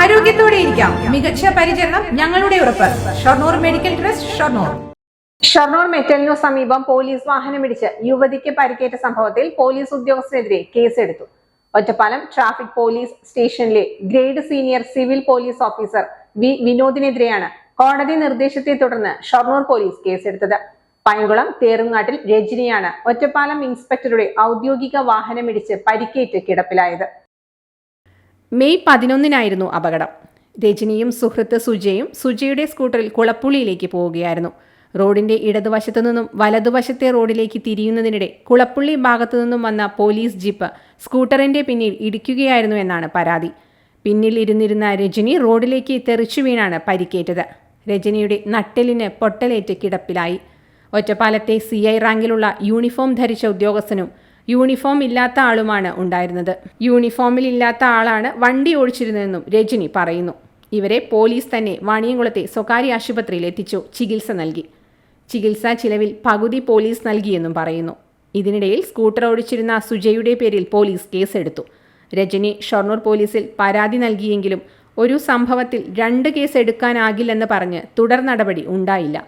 ആരോഗ്യത്തോടെ ഇരിക്കാം. മികച്ച പരിചരണം ഞങ്ങളുടെ ഉറപ്പ്. Shoranur medical trust Shoranur. Shoranur മെറ്റലിനു സമീപം പോലീസ് വാഹനമിടിച്ച് യുവതിക്ക് പരിക്കേറ്റ സംഭവത്തിൽ പോലീസ് ഉദ്യോഗസ്ഥനെതിരെ കേസെടുത്തു. ഒറ്റപ്പാലം ട്രാഫിക് പോലീസ് സ്റ്റേഷനിലെ grade senior civil police officer V വിനോദിനെതിരെയാണ് കോടതി നിർദ്ദേശത്തെ തുടർന്ന് ഷൊർണൂർ പോലീസ് കേസെടുത്തത്. പൈങ്കുളം തേറുങ്ങാട്ടിൽ രജനിയാണ് ഒറ്റപ്പാലം ഇൻസ്പെക്ടറുടെ ഔദ്യോഗിക വാഹനമിടിച്ച് പരിക്കേറ്റ് കിടപ്പിലായത്. മെയ് പതിനൊന്നിനായിരുന്നു അപകടം. രജനിയും സുഹൃത്ത് സുജയും സുജയുടെ സ്കൂട്ടറിൽ കുളപ്പുള്ളിയിലേക്ക് പോവുകയായിരുന്നു. റോഡിന്റെ ഇടതുവശത്തു നിന്നും വലതുവശത്തെ റോഡിലേക്ക് തിരിയുന്നതിനിടെ കുളപ്പുള്ളി ഭാഗത്തു നിന്നും വന്ന പോലീസ് ജീപ്പ് സ്കൂട്ടറിന്റെ പിന്നിൽ ഇടിക്കുകയായിരുന്നു എന്നാണ് പരാതി. പിന്നിൽ ഇരുന്നിരുന്ന രജനി റോഡിലേക്ക് തെറിച്ചു വീണാണ് പരിക്കേറ്റത്. രജനിയുടെ നട്ടലിന് പൊട്ടലേറ്റ് കിടപ്പിലായി. ഒറ്റപ്പാലത്തെ സി ഐ റാങ്കിലുള്ള യൂണിഫോം ധരിച്ച ഉദ്യോഗസ്ഥനും യൂണിഫോം ഇല്ലാത്ത ആളുമാണ് ഉണ്ടായിരുന്നത്. യൂണിഫോമിൽ ഇല്ലാത്ത ആളാണ് വണ്ടി ഓടിച്ചിരുന്നതെന്നും രജനി പറയുന്നു. ഇവരെ പോലീസ് തന്നെ വാണിയംകുളത്തെ സ്വകാര്യ ആശുപത്രിയിൽ എത്തിച്ചു. ചികിത്സ നൽകി. ചികിത്സാ ചിലവിൽ പകുതി പോലീസ് നൽകിയെന്നും പറയുന്നു. ഇതിനിടയിൽ സ്കൂട്ടർ ഓടിച്ചിരുന്ന സുജയുടെ പേരിൽ പോലീസ് കേസെടുത്തു. രജനി ഷൊർണൂർ പോലീസിൽ പരാതി നൽകിയെങ്കിലും ഒരു സംഭവത്തിൽ രണ്ട് കേസ് എടുക്കാനാകില്ലെന്ന് പറഞ്ഞ് തുടർ നടപടി ഉണ്ടായില്ല.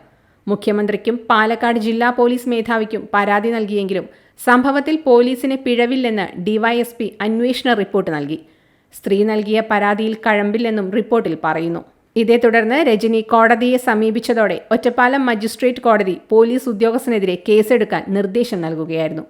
മുഖ്യമന്ത്രിക്കും പാലക്കാട് ജില്ലാ പോലീസ് മേധാവിക്കും പരാതി നൽകിയെങ്കിലും സംഭവത്തിൽ പോലീസിന് പിഴവില്ലെന്ന് ഡിവൈഎസ്പി അന്വേഷണ റിപ്പോർട്ട് നൽകി. സ്ത്രീ നൽകിയ പരാതിയിൽ കഴമ്പില്ലെന്നും റിപ്പോർട്ടിൽ പറയുന്നു. ഇതേ തുടർന്ന് രജനി കോടതിയെ സമീപിച്ചതോടെ ഒറ്റപ്പാലം മജിസ്ട്രേറ്റ് കോടതി പോലീസ് ഉദ്യോഗസ്ഥനെതിരെ കേസെടുക്കാൻ നിർദ്ദേശം നൽകുകയായിരുന്നു.